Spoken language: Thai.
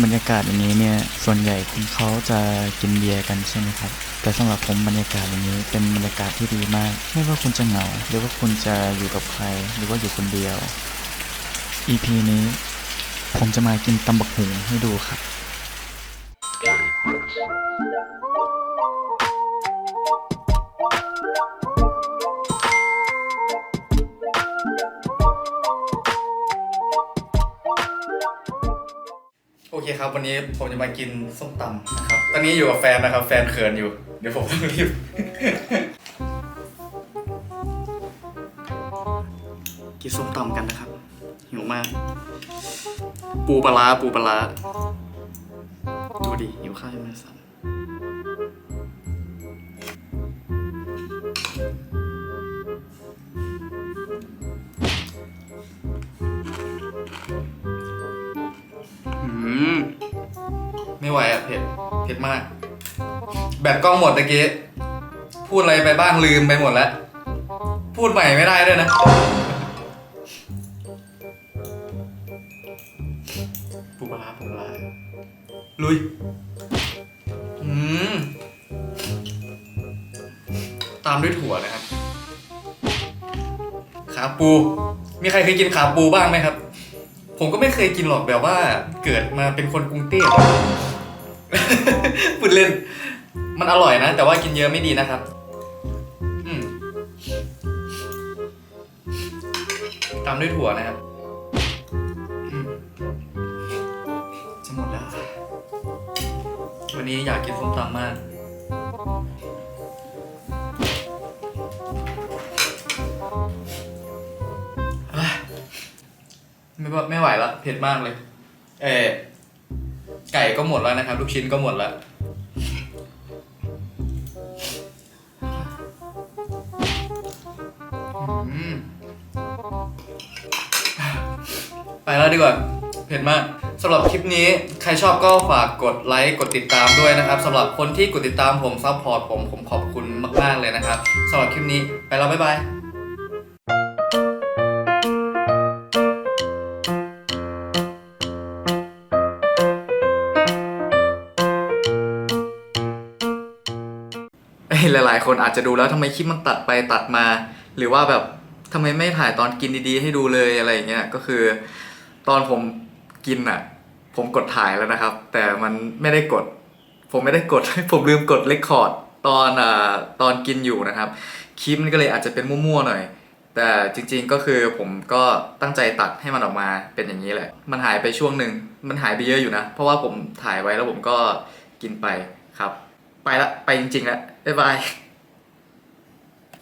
บรรยากาศอย่างนี้เนี่ยส่วนใหญ่คุณเขาจะกินเบียร์กันใช่ไหมครับ แต่สำหรับผมบรรยากาศอย่างนี้เป็นบรรยากาศที่ดีมาก ไม่ว่าคุณจะเหงาหรือว่าคุณจะอยู่กับใคร หรือว่าอยู่คนเดียว EP นี้ผมจะมากินตำบักหุงให้ดูครับ โอเคครับ วันนี้ผมจะมากินส้มตำนะครับ ตอนนี้อยู่กับแฟนนะครับ แฟนเขินอยู่ เดี๋ยวผมต้องรีบ กินส้มตำกันนะครับ หิวมาก ปูปลาร้าปูปลาร้าดูดิหิวข้าวยังไม่สั่น ไม่ไหวอะเผ็ด เผ็ดมาก แบตกล้องหมดตะกี้ พูดอะไรไปบ้างลืมไปหมดแล้ว พูดใหม่ไม่ได้ด้วยนะ ปูปลาร้าปูปลาร้าลุย อืม ตามด้วยถั่วนะครับ ขาปู มีใครเคยกินขาปูบ้างไหมครับ ผมก็ไม่เคยกินหรอกแบบว่า เกิดมาเป็นคนกรุงเทพพูดเล่น มันอร่อยนะ แต่ว่ากินเยอะไม่ดีนะครับตามด้วยถั่วนะครับจะหมดแล้ว วันนี้อยากกินส้มตำมาก ไม่ไม่ไหวละเผ็ดมากเลย เออไก่ก็หมดแล้วนะครับ ลูกชิ้นก็หมดแล้วไปแล้วดีกว่า เผ็ดมากสำหรับคลิปนี้ใครชอบก็ฝากกดไลค์กดติดตามด้วยนะครับสำหรับคนที่กดติดตามผมซัพพอร์ตผมผมขอบคุณมาก ๆ เลยนะครับสำหรับคลิปนี้ไปแล้วบ๊ายบาย หลาย ๆ คนอาจจะดูแล้วทำไมคลิปมันตัดไปตัดมา หรือว่าแบบทำไมไม่ถ่ายตอนกินดีๆ ให้ดูเลยอะไรอย่างเงี้ยก็คือ ตอนผมกินอะ ผมกดถ่ายแล้วนะครับ แต่มันไม่ได้กด ผมไม่ได้กด ผมลืมกดเลคคอร์ดตอนอ่าตอนกินอยู่นะครับคลิปมันก็เลยอาจจะเป็นมั่วๆหน่อย แต่จริง ๆก็คือผมก็ตั้งใจตัดให้มันออกมาเป็นอย่างนี้แหละ มันหายไปช่วงหนึ่งมันหายไปเยอะอยู่นะ เพราะว่าผมถ่ายไว้แล้วผมก็กินไปครับ ไปละไปจริงๆละบ๊ายบาย